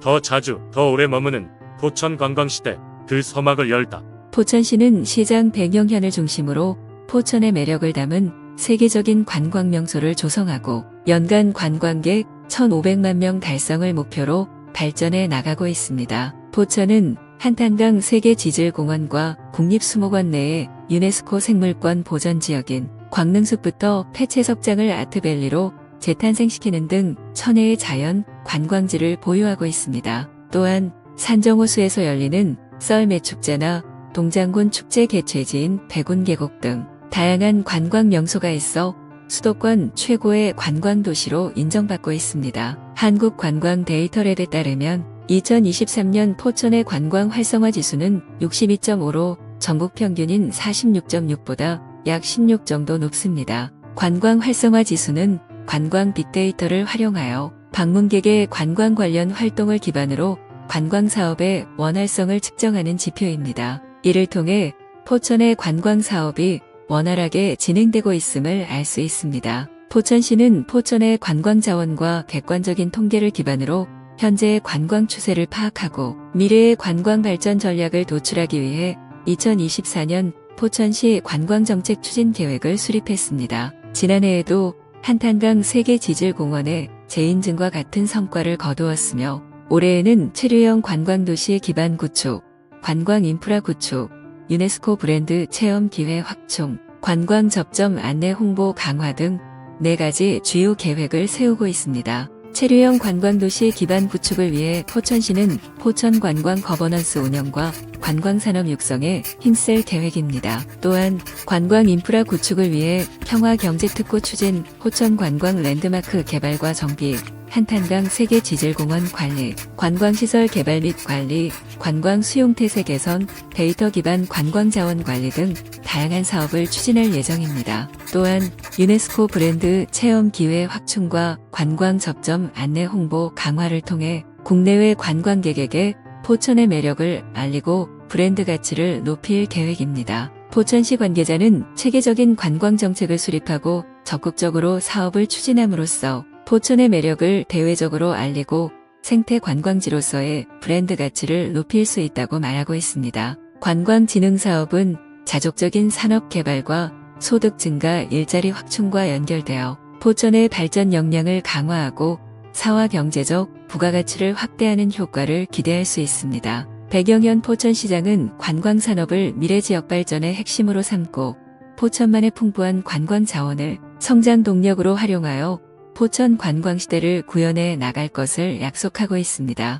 더 자주, 더 오래 머무는 포천 관광시대 그 서막을 열다. 포천시는 시장 백영현을 중심으로 포천의 매력을 담은 세계적인 관광 명소를 조성하고 연간 관광객 1,500만 명 달성을 목표로 발전해 나가고 있습니다. 포천은 한탄강 세계 지질 공원과 국립수목원 내에 유네스코 생물권 보전 지역인 광릉숲부터 폐채석장을 아트밸리로 재탄생시키는 등 천혜의 자연 관광지를 보유하고 있습니다. 또한 산정호수에서 열리는 썰매 축제나 동장군 축제 개최지인 백운 계곡 등 다양한 관광 명소가 있어 수도권 최고의 관광 도시로 인정받고 있습니다. 한국 관광 데이터랩에 따르면 2023년 포천의 관광 활성화 지수는 62.5로 전국 평균인 46.6보다 약 16 정도 높습니다. 관광 활성화 지수는 관광 빅데이터를 활용하여 방문객의 관광 관련 활동을 기반으로 관광 사업의 원활성을 측정하는 지표입니다. 이를 통해 포천의 관광 사업이 원활하게 진행되고 있음을 알 수 있습니다. 포천시는 포천의 관광 자원과 객관적인 통계를 기반으로 현재의 관광 추세를 파악하고 미래의 관광 발전 전략을 도출하기 위해 2024년 포천시 관광정책 추진 계획을 수립했습니다. 지난해에도 한탄강 세계지질공원의 재인증과 같은 성과를 거두었으며 올해에는 체류형 관광도시 기반 구축, 관광 인프라 구축, 유네스코 브랜드 체험 기회 확충, 관광 접점 안내 홍보 강화 등네 가지 주요 계획을 세우고 있습니다. 체류형 관광도시 기반 구축을 위해 포천시는 포천 관광 거버넌스 운영과 관광 산업 육성에 힘쓸 계획입니다. 또한 관광 인프라 구축을 위해 평화 경제 특구 추진, 포천 관광 랜드마크 개발과 정비, 한탄강 세계 지질공원 관리, 관광시설 개발 및 관리, 관광 수용태세 개선, 데이터 기반 관광 자원 관리 등 다양한 사업을 추진할 예정입니다. 또한 유네스코 브랜드 체험 기회 확충과 관광 접점 안내 홍보 강화를 통해 국내외 관광객에게 포천의 매력을 알리고 브랜드 가치를 높일 계획입니다. 포천시 관계자는 체계적인 관광 정책을 수립하고 적극적으로 사업을 추진함으로써 포천의 매력을 대외적으로 알리고 생태 관광지로서의 브랜드 가치를 높일 수 있다고 말하고 있습니다. 관광진흥 사업은 자족적인 산업 개발과 소득 증가 일자리 확충과 연결되어 포천의 발전 역량을 강화하고 사화 경제적 부가가치를 확대하는 효과를 기대할 수 있습니다. 백영현 포천시장은 관광산업을 미래지역 발전의 핵심으로 삼고 포천만의 풍부한 관광 자원을 성장 동력으로 활용하여 포천 관광시대를 구현해 나갈 것을 약속하고 있습니다.